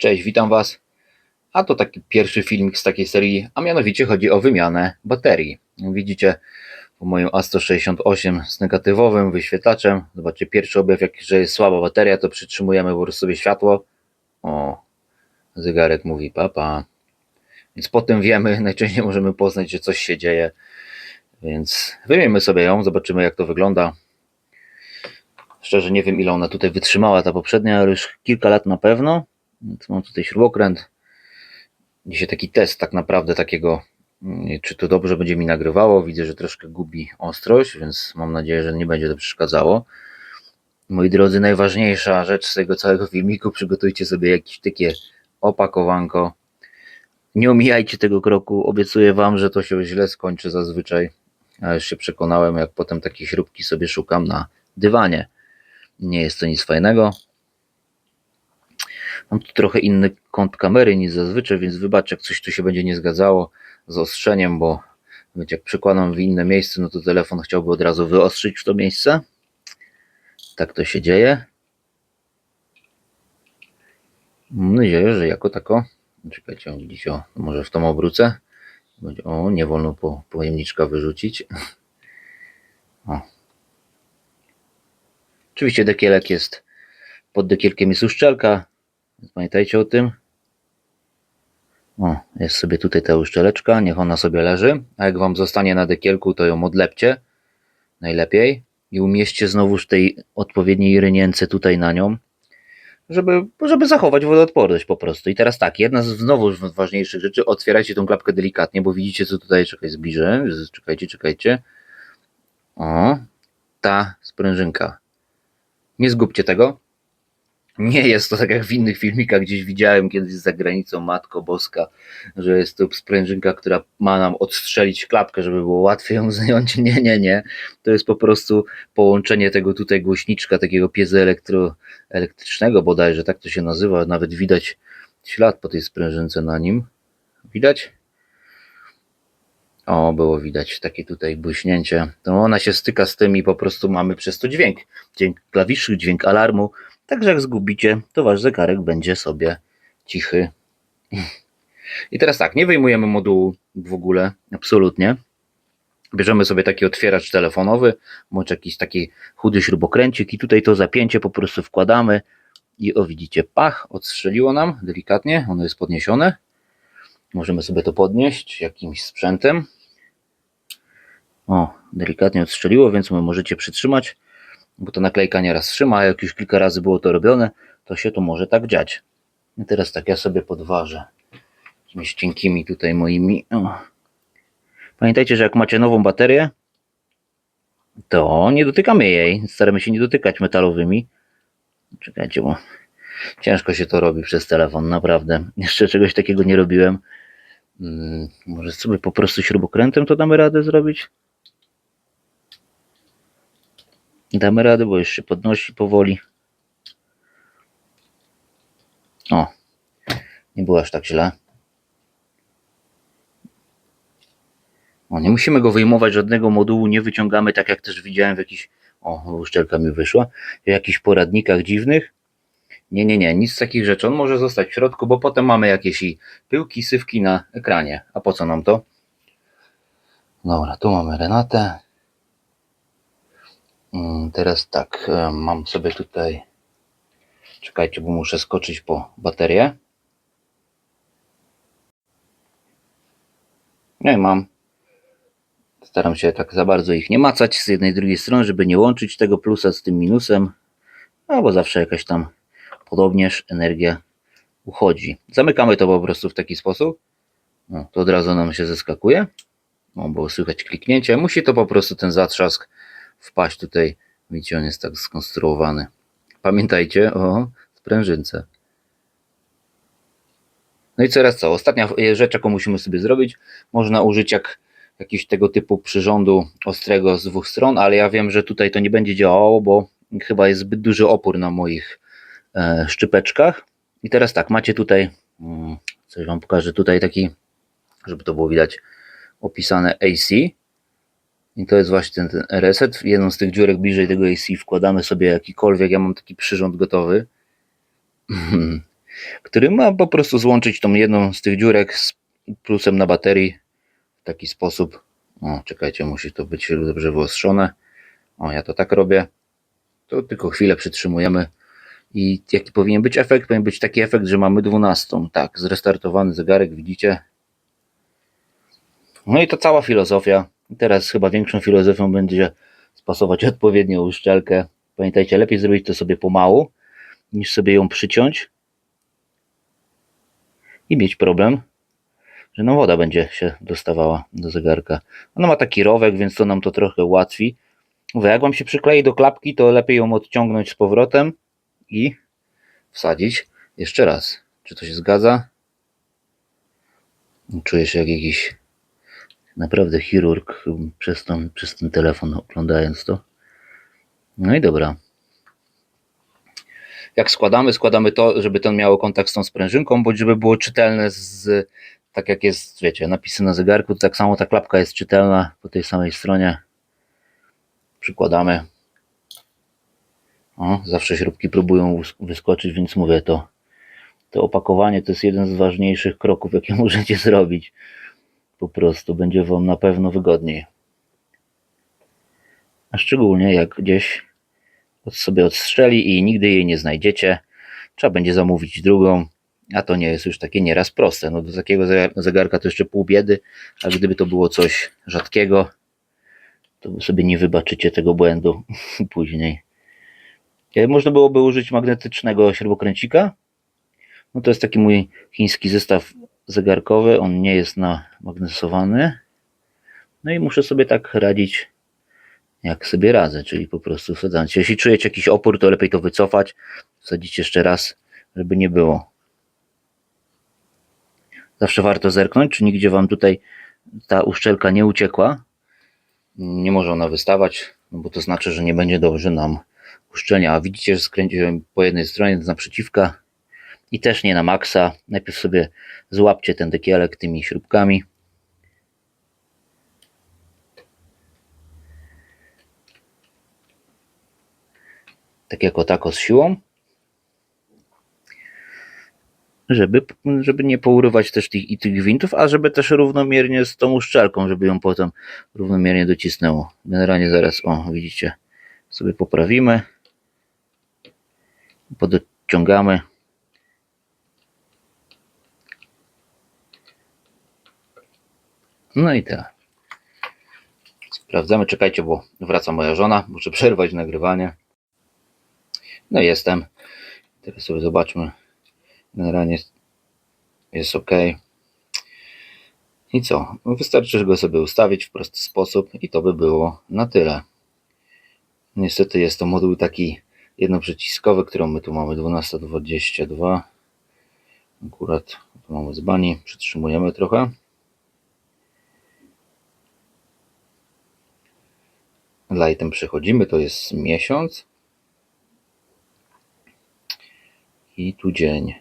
Cześć, witam Was. A to taki pierwszy filmik z takiej serii, a mianowicie chodzi o wymianę baterii. Widzicie po moim A168 z negatywowym wyświetlaczem. Zobaczcie, pierwszy objaw, jak że jest słaba bateria, to przytrzymujemy po prostu sobie światło. O, zegarek mówi papa. Więc po tym wiemy, najczęściej możemy poznać, że coś się dzieje. Więc wymienimy sobie ją, zobaczymy jak to wygląda. Szczerze nie wiem ile ona tutaj wytrzymała, ta poprzednia, ale już kilka lat na pewno. Mam tutaj śrubokręt. Dzisiaj taki test tak naprawdę takiego, mm, czy to dobrze będzie mi nagrywało. Widzę, że troszkę gubi ostrość, więc mam nadzieję, że nie będzie to przeszkadzało. Moi drodzy, najważniejsza rzecz z tego całego filmiku, przygotujcie sobie jakieś takie opakowanko. Nie omijajcie tego kroku, obiecuję Wam, że to się źle skończy zazwyczaj. A już się przekonałem, jak potem takie śrubki sobie szukam na dywanie. Nie jest to nic fajnego. Mam tu trochę inny kąt kamery niż zazwyczaj, więc wybacz, jak coś tu się będzie nie zgadzało z ostrzeniem, bo jak przykładam w inne miejsce, no to telefon chciałby od razu wyostrzyć w to miejsce. Tak to się dzieje. Mam nadzieję, że jako tako. Czekajcie, widzicie, o, może w tą obrócę. O, nie wolno po, pojemniczka wyrzucić. O. Oczywiście dekielek jest, pod dekielkiem jest uszczelka, więc pamiętajcie o tym. O, jest sobie tutaj ta uszczeleczka, niech ona sobie leży, a jak Wam zostanie na dekielku, to ją odlepcie, najlepiej, i umieśćcie znowuż tej odpowiedniej rynience tutaj na nią, żeby, żeby zachować wodoodporność po prostu. I teraz tak, jedna z znowu z ważniejszych rzeczy, otwierajcie tą klapkę delikatnie, bo widzicie co tutaj, czekaj, zbliżę, czekajcie, czekajcie. O, ta sprężynka. Nie zgubcie tego. Nie jest to tak jak w innych filmikach, gdzieś widziałem kiedyś za granicą Matko Boska, że jest to sprężynka, która ma nam odstrzelić klapkę, żeby było łatwiej ją zdjąć. Nie, nie, nie. To jest po prostu połączenie tego tutaj głośniczka, takiego piezoelektrycznego bodajże, tak to się nazywa. Nawet widać ślad po tej sprężynce na nim. Widać? O, było widać takie tutaj błyśnięcie. To ona się styka z tym i po prostu mamy przez to dźwięk. Dźwięk klawiszy, dźwięk alarmu. Także jak zgubicie, to wasz zegarek będzie sobie cichy. I teraz tak, nie wyjmujemy modułu w ogóle, absolutnie. Bierzemy sobie taki otwieracz telefonowy, bądź jakiś taki chudy śrubokręcik i tutaj to zapięcie po prostu wkładamy i o widzicie, pach, odstrzeliło nam delikatnie, ono jest podniesione. Możemy sobie to podnieść jakimś sprzętem. O, delikatnie odstrzeliło, więc możecie przytrzymać, bo to naklejka nieraz trzyma, a jak już kilka razy było to robione, to się to może tak dziać. I teraz tak, ja sobie podważę jakimiś cienkimi tutaj moimi. O. Pamiętajcie, że jak macie nową baterię, to nie dotykamy jej. Staramy się nie dotykać metalowymi. Czekajcie, bo ciężko się to robi przez telefon, naprawdę. Jeszcze czegoś takiego nie robiłem. Mm, Może sobie po prostu śrubokrętem to damy radę zrobić? Damy radę, bo się podnosi powoli. O, nie było aż tak źle. O, nie musimy go wyjmować, żadnego modułu nie wyciągamy, tak jak też widziałem w jakichś, o, uszczelka mi wyszła, w jakichś poradnikach dziwnych. Nie, nie, nie, nic z takich rzeczy. On może zostać w środku, bo potem mamy jakieś i pyłki, sywki na ekranie. A po co nam to? Dobra, tu mamy Renatę. Mm, Teraz tak, e, mam sobie tutaj. Czekajcie, bo muszę skoczyć po baterię. Nie mam. Staram się tak za bardzo ich nie macać z jednej i drugiej strony, żeby nie łączyć tego plusa z tym minusem. No bo zawsze jakaś tam podobnież energia uchodzi. Zamykamy to po prostu w taki sposób. No, to od razu nam się zeskakuje. No, bo słychać kliknięcie. Musi to po prostu ten zatrzask wpaść tutaj. Widzicie, on jest tak skonstruowany. Pamiętajcie o sprężynce. No i teraz co? Ostatnia rzecz, jaką musimy sobie zrobić, można użyć jak jakiś tego typu przyrządu ostrego z dwóch stron, ale ja wiem, że tutaj to nie będzie działało, bo chyba jest zbyt duży opór na moich e, szczypeczkach. I teraz tak, macie tutaj, mm, coś Wam pokażę, tutaj taki, żeby to było widać, opisane AC. I to jest właśnie ten, ten reset. W jedną z tych dziurek bliżej tego AC wkładamy sobie jakikolwiek. Ja mam taki przyrząd gotowy. który ma po prostu złączyć tą jedną z tych dziurek z plusem na baterii w taki sposób. O, czekajcie, musi to być dobrze wyostrzone. O, ja to tak robię. To tylko chwilę przytrzymujemy. I jaki powinien być efekt? Powinien być taki efekt, że mamy 12. Tak, zrestartowany zegarek, widzicie? No i to cała filozofia. Teraz chyba większą filozofią będzie spasować odpowiednią uszczelkę. Pamiętajcie, lepiej zrobić to sobie pomału, niż sobie ją przyciąć i mieć problem, że no woda będzie się dostawała do zegarka. Ona ma taki rowek, więc to nam to trochę ułatwi. Mówię, jak wam się przyklei do klapki, to lepiej ją odciągnąć z powrotem i wsadzić jeszcze raz. Czy to się zgadza? Czuję się jak jakiś naprawdę chirurg przez ten, przez ten telefon oglądając to. No i dobra. Jak składamy, składamy to, żeby ten miało kontakt z tą sprężynką, bądź żeby było czytelne z, tak jak jest, wiecie, napisy na zegarku, tak samo ta klapka jest czytelna po tej samej stronie. Przykładamy. O, zawsze śrubki próbują wys- wyskoczyć, więc mówię to. To opakowanie to jest jeden z ważniejszych kroków, jakie możecie zrobić. Po prostu będzie Wam na pewno wygodniej. A szczególnie jak gdzieś od sobie odstrzeli i nigdy jej nie znajdziecie, trzeba będzie zamówić drugą, a to nie jest już takie nieraz proste. No do takiego zegar- zegarka to jeszcze pół biedy, a gdyby to było coś rzadkiego, to sobie nie wybaczycie tego błędu później. E, Można byłoby użyć magnetycznego śrubokręcika. No to jest taki mój chiński zestaw zegarkowy. On nie jest namagnesowany. No i muszę sobie tak radzić, jak sobie radzę, czyli po prostu wsadzając. Jeśli czujecie jakiś opór, to lepiej to wycofać, wsadzić jeszcze raz, żeby nie było. Zawsze warto zerknąć, czy nigdzie Wam tutaj ta uszczelka nie uciekła. Nie może ona wystawać, no bo to znaczy, że nie będzie dobrze nam uszczelnia. A widzicie, że skręciłem po jednej stronie z naprzeciwka i też nie na maksa. Najpierw sobie złapcie ten dekielek tymi śrubkami. Tak jako tako z siłą. Żeby, żeby nie pourywać też tych, i tych gwintów, a żeby też równomiernie z tą uszczelką, żeby ją potem równomiernie docisnęło. Generalnie zaraz, o widzicie, sobie poprawimy. Podciągamy. No i tyle. Sprawdzamy, czekajcie, bo wraca moja żona. Muszę przerwać nagrywanie. No jestem. Teraz sobie zobaczmy. Generalnie jest, ok. I co? Wystarczy go sobie ustawić w prosty sposób i to by było na tyle. Niestety jest to moduł taki jednoprzyciskowy, którą my tu mamy 1222. Akurat tu mamy z bani, przytrzymujemy trochę. Lightem przechodzimy, to jest miesiąc. I tu dzień.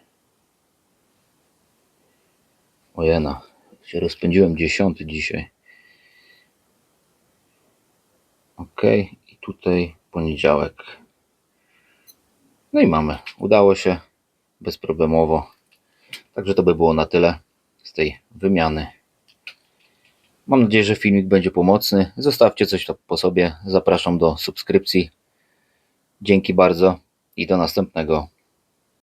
Ojena, się rozpędziłem dziesiąty dzisiaj. Ok, i tutaj poniedziałek. No i mamy. Udało się bezproblemowo. Także to by było na tyle z tej wymiany. Mam nadzieję, że filmik będzie pomocny. Zostawcie coś po sobie. Zapraszam do subskrypcji. Dzięki bardzo i do następnego.